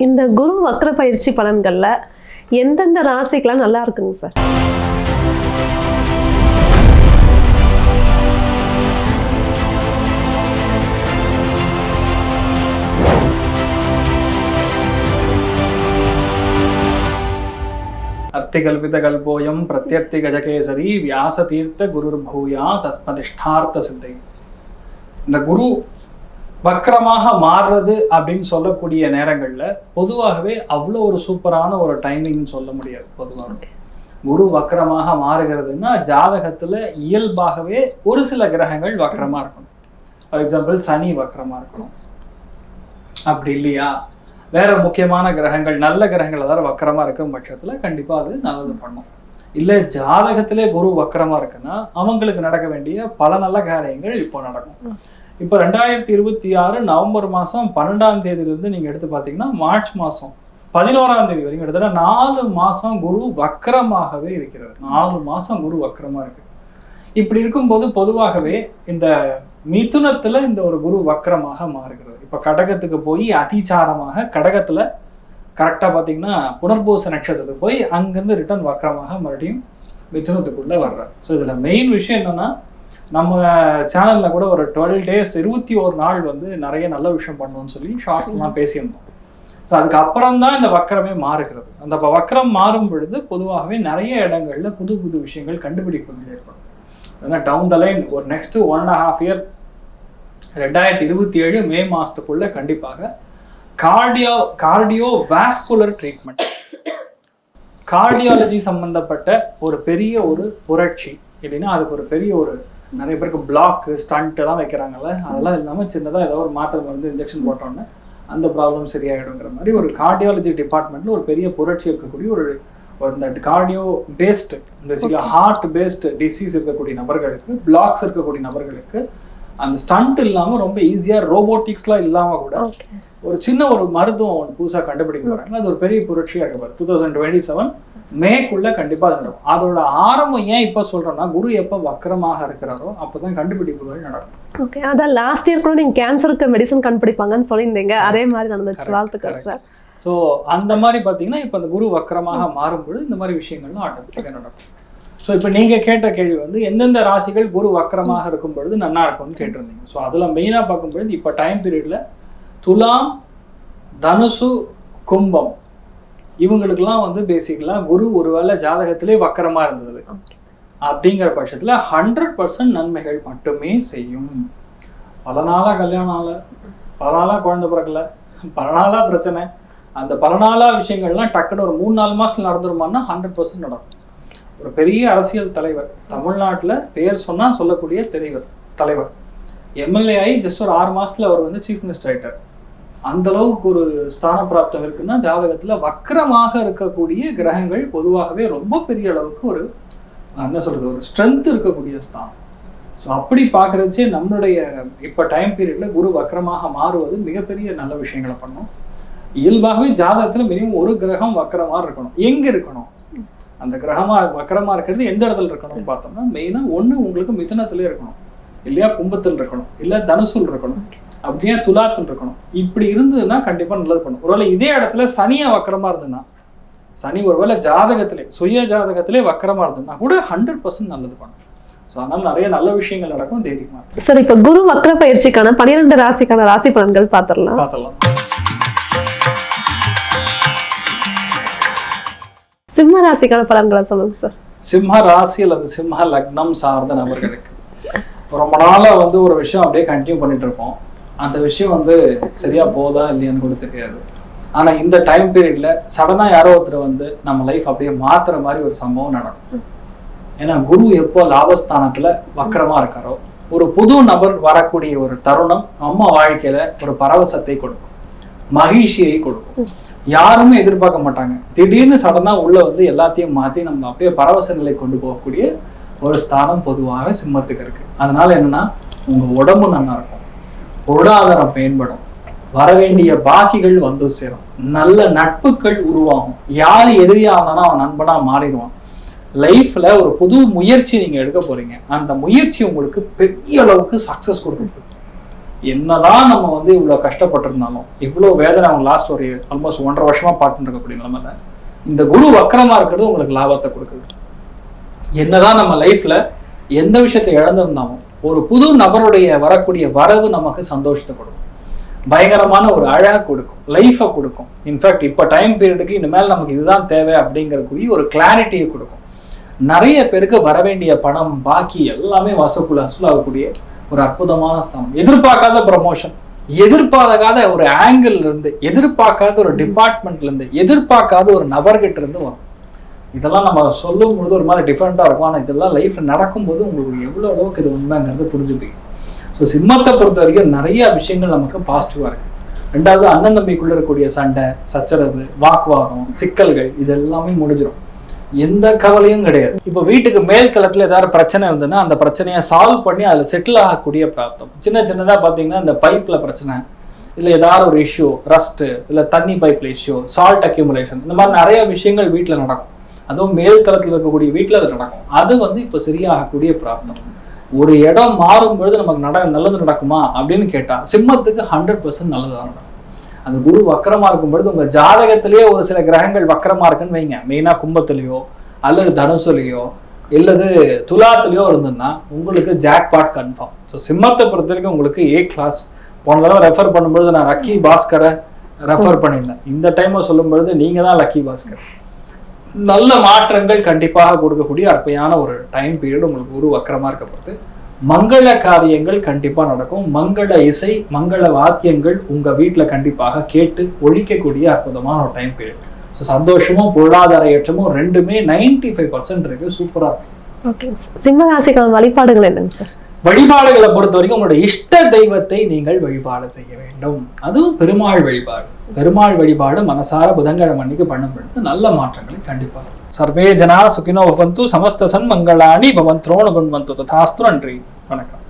இந்த குரு வக்ர பயிற்சி பலன்களில் எந்தெந்த ராசிக்கெலாம் நல்லா இருக்குங்க சார்? அர்த்திகல்பித கல்போயம் பிரத்யர்த்தி கஜகேசரி வியாச தீர்த்த குருர் பூயா தஸ்மதிஷ்டார்த்த சித்தை இந்த குரு வக்கரமாக மாறுறது அப்படின்னு சொல்லக்கூடிய நேரங்கள்ல பொதுவாகவே அவ்வளோ ஒரு சூப்பரான ஒரு டைமிங் சொல்ல முடியாது பொதுவாக குரு வக்கரமாக மாறுகிறதுன்னா ஜாதகத்துல இயல்பாகவே ஒரு சில கிரகங்கள் வக்கரமா இருக்கணும். ஃபார் எக்ஸாம்பிள் சனி வக்கரமா இருக்கணும். அப்படி இல்லையா? வேற முக்கியமான கிரகங்கள் நல்ல கிரகங்கள் அதாவது வக்கரமா இருக்கும் பட்சத்துல கண்டிப்பா அது நல்லது பண்ணும். இல்லை ஜாதகத்திலே குரு வக்கரமா இருக்குன்னா அவங்களுக்கு நடக்க வேண்டிய பல நல்ல காரியங்கள் இப்போ நடக்கும். இப்போ ரெண்டாயிரத்தி இருபத்தி ஆறு நவம்பர் மாசம் பன்னெண்டாம் தேதியிலிருந்து நீங்க எடுத்து பார்த்தீங்கன்னா மார்ச் மாசம் பதினோராம் தேதி வரைக்கும் கிட்டத்தட்ட நாலு மாசம் குரு வக்கரமாகவே இருக்கிறது நாலு மாசம் குரு வக்கரமாக இருக்கு. இப்படி இருக்கும்போது பொதுவாகவே இந்த மிதுனத்துல இந்த ஒரு குரு வக்கரமாக மாறுகிறது. இப்ப கடகத்துக்கு போய் அதிசாரமாக கடகத்துல கரெக்டாக பார்த்தீங்கன்னா புனர்பூச நட்சத்திரத்துக்கு போய் அங்கேருந்து ரிட்டர்ன் வக்கரமாக மறுபடியும் மிதுனத்துக்குள்ள வர்றார். ஸோ இதில் மெயின் விஷயம் என்னன்னா நம்ம சேனலில் கூட ஒரு டுவெல் டேஸ் இருபத்தி ஒரு நாள் வந்து நிறைய நல்ல விஷயம் பண்ணுவோம்னு சொல்லி ஷார்ட்ஸ்லாம் பேசியிருந்தோம். ஸோ அதுக்கப்புறம் தான் இந்த வக்கரமே மாறுகிறது. அந்த வக்கரம் மாறும் பொழுது பொதுவாகவே நிறைய இடங்கள்ல புது புது விஷயங்கள் கண்டுபிடிப்புகள் ஏற்படும். ஏன்னா டவுன் த லைன் ஒரு next one and half year ரெண்டாயிரத்தி இருபத்தி ஏழு மே மாதத்துக்குள்ளே கண்டிப்பாக cardio cardiovascular treatment cardiology சம்பந்தப்பட்ட ஒரு பெரிய ஒரு புரட்சி இல்லைன்னா அதுக்கு ஒரு பெரிய ஒரு நிறைய பேருக்கு பிளாக் ஸ்டண்ட் எல்லாம் வைக்கிறாங்கல்ல அதெல்லாம் இல்லாமல் சின்னதாக ஏதோ ஒரு மாத்திரை மருந்து இன்ஜெக்ஷன் போட்டோன்னே அந்த ப்ராப்ளம் சரியாயிடுங்கிற மாதிரி ஒரு கார்டியாலஜி டிபார்ட்மெண்ட்ல ஒரு பெரிய புரட்சி இருக்கக்கூடிய ஒரு ஒரு இந்த கார்டியோ பேஸ்டு பேசிக்கலாக ஹார்ட் பேஸ்டு டிசீஸ் இருக்கக்கூடிய நபர்களுக்கு பிளாக்ஸ் இருக்கக்கூடிய நபர்களுக்கு அந்த ஸ்டண்ட் இல்லாமல் ரொம்ப ஈஸியாக ரோபோட்டிக்ஸ்லாம் இல்லாமல் கூட ஒரு சின்ன ஒரு மருத்துவம் ஒன்று புதுசாக கண்டுபிடிக்க போறாங்க. அது ஒரு பெரிய புரட்சியாக இருக்கு டூ தௌசண்ட் டுவெண்ட்டி செவன் மேக்குள்ள கண்டிப்பாக அது நடக்கும். அதோட ஆரம்பம் ஏன் இப்போ சொல்றோம்னா குரு எப்போ வக்கரமாக இருக்கிறாரோ அப்பதான் கண்டுபிடிப்புகள் நடக்கும். ஓகே அதான் லாஸ்ட் இயர் கூட நீங்க கேன்சருக்கு மெடிசன் கண்டுபிடிப்பாங்கன்னு சொல்லியிருந்தீங்க. அதே மாதிரி நடந்துச்சு. வாழ்த்துக்கள். சார் ஸோ அந்த மாதிரி பார்த்தீங்கன்னா இப்போ அந்த குரு வக்கரமாக மாறும்பொழுது இந்த மாதிரி விஷயங்கள்லாம் ஆட்டோமேட்டிக்காக நடக்கும். ஸோ இப்போ நீங்கள் கேட்ட கேள்வி வந்து எந்தெந்த ராசிகள் குரு வக்கரமாக இருக்கும் பொழுது நல்லா இருக்கும்னு கேட்டிருந்தீங்க. ஸோ அதில் மெயினாக பார்க்கும்பொழுது இப்போ டைம் பீரியடில் துலாம் தனுசு கும்பம் இவங்களுக்கெல்லாம் வந்து பேசிக்கலாக குரு ஒருவேளை ஜாதகத்திலே வக்கரமாக இருந்தது. அப்படிங்கிற பட்சத்தில் ஹண்ட்ரட் பர்சன்ட் நன்மைகள் மட்டுமே செய்யும். பல நாளாக கல்யாணம் ஆகல பல நாளாக குழந்தை பிறக்கல பல நாளாக பிரச்சனை. அந்த பல நாளாக விஷயங்கள்லாம் டக்குன்னு ஒரு மூணு நாலு மாசத்துல நடந்துருமான்னா ஹண்ட்ரட் பர்சன்ட் நடக்கும். ஒரு பெரிய அரசியல் தலைவர். தமிழ்நாட்டில் பெயர் சொன்னால் சொல்லக்கூடிய தலைவர். தலைவர் எம்எல்ஏ ஆகி ஜஸ்ட் ஒரு ஆறு மாதத்தில் அவர் வந்து சீஃப் மினிஸ்டர் ஆகிட்டார் அந்த அளவுக்கு ஒரு ஸ்தான பிராப்தம் இருக்குன்னா ஜாதகத்தில் வக்கரமாக இருக்கக்கூடிய கிரகங்கள் பொதுவாகவே ரொம்ப பெரிய அளவுக்கு ஒரு என்ன சொல்கிறது ஒரு ஸ்ட்ரென்த் இருக்கக்கூடிய ஸ்தானம். ஸோ அப்படி பார்க்குறச்சே நம்மளுடைய இப்போ டைம் பீரியடில் குரு வக்கரமாக மாறுவது மிகப்பெரிய நல்ல விஷயங்களை பண்ணும். இயல்பாகவே ஜாதகத்தில் மினிமம் ஒரு கிரகம் வக்கரமாக இருக்கணும். எங்கே இருக்கணும்? அந்த கிரகமா வக்கரமா இருக்கிறது எந்த இடத்துல இருக்கணும்னு பார்த்தோம்னா மெயினா ஒண்ணு உங்களுக்கு மிதுனத்திலே இருக்கணும். இல்லையா கும்பத்தில் இருக்கணும். இல்ல தனுசுல் இருக்கணும். அப்படியே துலாத்தில் இருக்கணும். இப்படி இருந்ததுன்னா கண்டிப்பா நல்லது பண்ணும். ஒருவேளை இதே இடத்துல சனியா வக்கரமா இருந்ததுன்னா சனி ஒருவேளை ஜாதகத்திலே சுய ஜாதகத்திலே வக்கரமா இருந்ததுன்னா கூட ஹண்ட்ரட் பர்சன்ட் நல்லது பண்ணும். ஸோ அதனால நிறைய நல்ல விஷயங்கள் நடக்கும். தைரியமா இருக்கும். சார் இப்ப குரு வக்ர பயிற்சிக்கான பன்னிரெண்டு ராசிக்கான ராசி பலன்கள் பார்த்துடலாம் பார்த்துடலாம் சிம்ம ராசிக்கான பலன்களை சொல்லுங்க சார். சிம்ம ராசி அல்லது சிம்ம லக்னம் சார்ந்த நபர்களுக்கு. ரொம்ப நாளா வந்து ஒரு விஷயம் அப்படியே கண்டினியூ பண்ணிட்டு இருப்போம் அந்த விஷயம் வந்து சரியா போதா இல்லையான்னு கூட தெரியாது. ஆனா இந்த டைம் பீரியட்ல சடனா யாரோ ஒருத்தர் வந்து நம்ம லைஃப் அப்படியே மாத்துற மாதிரி ஒரு சம்பவம் நடக்கும். ஏன்னா குரு எப்போ லாபஸ்தானத்துல வக்கரமா இருக்காரோ ஒரு புது நபர் வரக்கூடிய ஒரு தருணம் நம்ம வாழ்க்கையில ஒரு பரவசத்தை கொடுக்கும். மகிழ்ச்சியை கொடுக்கும். யாருமே எதிர்பார்க்க மாட்டாங்க. திடீர்னு சடனா உள்ள வந்து எல்லாத்தையும் மாத்தி நம்ம அப்படியே பரவச நிலை கொண்டு போகக்கூடிய ஒரு ஸ்தானம் பொதுவாக சிம்மத்துக்கு இருக்கு. அதனால என்னன்னா உங்க உடம்பு நல்லா இருக்கும். பொருளாதாரம் மேம்படும். வரவேண்டிய பாக்கிகள் வந்து சேரும். நல்ல நட்புகள் உருவாகும். யார் எதிரியா இருந்தாலும் அவன் நண்பனா மாறிடுவான். லைஃப்ல ஒரு புது முயற்சி நீங்க எடுக்க போறீங்க. அந்த முயற்சி உங்களுக்கு பெரிய அளவுக்கு சக்சஸ் கொடுக்கும். என்னதான் நம்ம வந்து இவ்வளோ கஷ்டப்பட்டிருந்தாலும் இவ்வளோ வேதனை அவங்க லாஸ்ட் ஒரு ஆல்மோஸ்ட் ஒன்றரை வருஷமா பாட்டுன்னு இருக்கக்கூடிய நிலமையில இந்த குரு வக்கரமா இருக்கிறது உங்களுக்கு லாபத்தை கொடுக்குது. என்னதான் நம்ம லைஃப்ல எந்த விஷயத்தை இழந்திருந்தாலும் ஒரு புது நபருடைய வரக்கூடிய வரவு நமக்கு சந்தோஷத்தை கொடுக்கும். பயங்கரமான ஒரு அழகை கொடுக்கும் லைஃபை கொடுக்கும். இன்ஃபேக்ட் இப்போ டைம் பீரியடுக்கு இனிமேல் நமக்கு இதுதான் தேவை அப்படிங்கிறக்குரிய ஒரு கிளாரிட்டியை கொடுக்கும். நிறைய பேருக்கு வர வேண்டிய பணம் பாக்கி எல்லாமே வசக்குள்ள வசூலாகக்கூடிய ஒரு அற்புதமான ஸ்தானம் எதிர்பார்க்காத ப்ரமோஷன் எதிர்பார்க்காத ஒரு ஆங்கிள் இருந்து எதிர்பார்க்காத ஒரு டிபார்ட்மெண்ட்ல இருந்து எதிர்பார்க்காத ஒரு நபர்கிட்ட இருந்து வரும். இதெல்லாம் நம்ம சொல்லும் பொழுது ஒரு மாதிரி டிஃப்ரெண்ட்டாக இருக்கும். ஆனால் இதெல்லாம் லைஃப்ல நடக்கும்போது உங்களுக்கு எவ்வளோ அளவுக்கு இது உண்மைங்கிறது புரிஞ்சுப்பீங்க ஸோ சிம்மத்தை பொறுத்த வரைக்கும் நிறைய விஷயங்கள் நமக்கு பாசிட்டிவாக இருக்கு. ரெண்டாவது அண்ணன் தம்பிக்குள்ள இருக்கக்கூடிய சண்டை சச்சரவு வாக்குவாதம் சிக்கல்கள் இது எல்லாமே முடிஞ்சிடும் எந்த கவலையும் கிடையாது. இப்போ வீட்டுக்கு மேல் களத்தில் ஏதாவது பிரச்சனை இருந்ததுன்னா அந்த பிரச்சனையை சால்வ் பண்ணி அதில் செட்டில் ஆகக்கூடிய பிராப்தம். சின்ன சின்னதாக பார்த்தீங்கன்னா இந்த பைப்பில் பிரச்சனை இல்லை ஏதாவது ஒரு இஷ்யூ ரஸ்ட்டு இல்லை தண்ணி பைப்பில் இஷ்யூ சால்ட் அக்யூமுலேஷன் இந்த மாதிரி நிறைய விஷயங்கள் வீட்டில் நடக்கும். அதுவும் மேல் தளத்தில் இருக்கக்கூடிய வீட்டில் அது நடக்கும். அது வந்து இப்போ சரியாகக்கூடிய பிராப்தம். ஒரு இடம் மாறும் பொழுது நமக்கு நட நல்லது நடக்குமா அப்படின்னு கேட்டால் சிம்மத்துக்கு ஹண்ட்ரட் பர்சன்ட் நல்லதாக நடக்கும் அந்த குரு வக்கரமா இருக்கும் பொழுது உங்க ஜாதகத்திலேயே ஒரு சில கிரகங்கள் வக்கரமா இருக்குன்னு வைங்க. மெயினா கும்பத்திலேயோ அல்லது தனுசுலையோ இல்லது துலாத்துலயோ இருந்ததுன்னா உங்களுக்கு ஜாக்பாட் கன்ஃபார்ம் ஸோ சிம்மத்தை பொறுத்த வரைக்கும் உங்களுக்கு ஏ கிளாஸ் போன தடவை ரெஃபர் பண்ணும்பொழுது நான் லக்கி பாஸ்கரை ரெஃபர் பண்ணியிருந்தேன். இந்த டைமை சொல்லும்பொழுது நீங்கள் நீங்க தான் லக்கி பாஸ்கர் நல்ல மாற்றங்கள் கண்டிப்பாக கொடுக்கக்கூடிய அற்பையான ஒரு டைம் பீரியட் உங்களுக்கு குரு வக்கரமா இருக்க பொறுத்து மங்கள காரியங்கள் கண்டிப்பா நடக்கும். மங்கள இசை மங்கள வாத்தியங்கள் உங்க வீட்ல கண்டிப்பாக கேட்டு ஒழிக்கக்கூடிய அற்புதமான ஒரு டைம் பீரியட் ஸோ சந்தோஷமும் பொருளாதார ஏற்றமும் ரெண்டுமே 95% ஃபைவ் பர்சன்ட் இருக்கு சூப்பரா இருக்கு. ஓகேங்க சார் சிம்ம ராசிக்கான வழிபாடுகள் என்னங்க சார் வழிபாடுகளை பொறுத்த வரைக்கும் உங்களுடைய இஷ்ட தெய்வத்தை நீங்கள் வழிபாடு செய்ய வேண்டும். அதுவும் பெருமாள் வழிபாடு. பெருமாள் வழிபாடு மனசார புதன்கிழமை அன்னைக்கு பண்ணும் நல்ல மாற்றங்களை கண்டிப்பாக இருக்கும். சர்வே ஜனா சுகினோ பவந்து சமஸ்த சன்மங்களாணி பவன் திரோண குண்வந்து ததாஸ்து நன்றி வணக்கம்